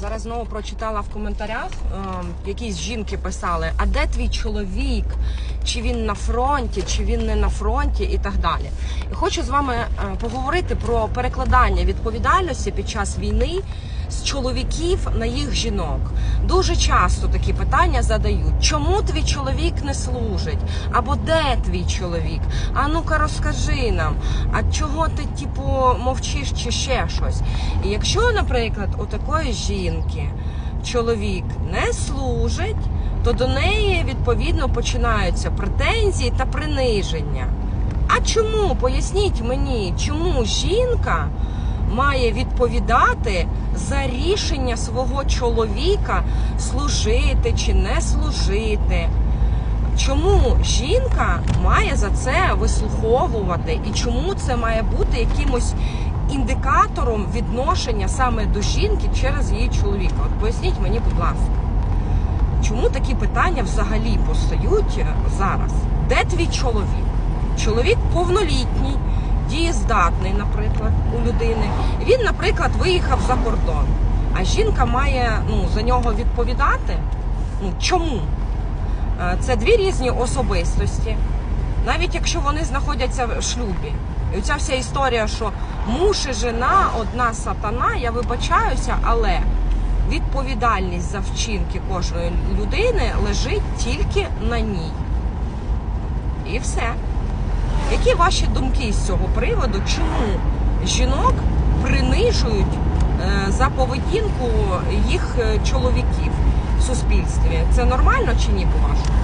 Зараз знову прочитала в коментарях, е, якісь жінки писали, а де твій чоловік? Чи він на фронті, чи він не на фронті, і так далі. І хочу з вами е, поговорити про перекладання відповідальності під час війни з чоловіків на їх жінок. Дуже часто такі питання задають: чому твій чоловік не служить? Або де твій чоловік? А ну-ка розкажи нам, а чого ти, типу, мовчиш чи ще щось? І якщо, наприклад, у такої жінки чоловік не служить, то до неї відповідно починаються претензії та приниження. А чому? Поясніть мені, чому жінка має відповідати за рішення свого чоловіка служити чи не служити? Чому жінка має за це вислуховувати, і чому це має бути якимось індикатором відношення саме до жінки через її чоловіка? От поясніть мені, будь ласка, чому такі питання взагалі постають зараз? Де твій чоловік? Чоловік повнолітній, дієздатний, наприклад, у людини. Він, наприклад, виїхав за кордон, а жінка має ну, за нього відповідати. Ну чому? Е, Це дві різні особистості, навіть якщо вони знаходяться в шлюбі. І оця вся історія, що муж і жена одна сатана, я вибачаюся, але відповідальність за вчинки кожної людини лежить тільки на ній. І все. Які ваші думки з цього приводу? Чому жінок принижують е, за поведінку їх е, чоловіків в суспільстві? Це нормально чи ні, по-вашому?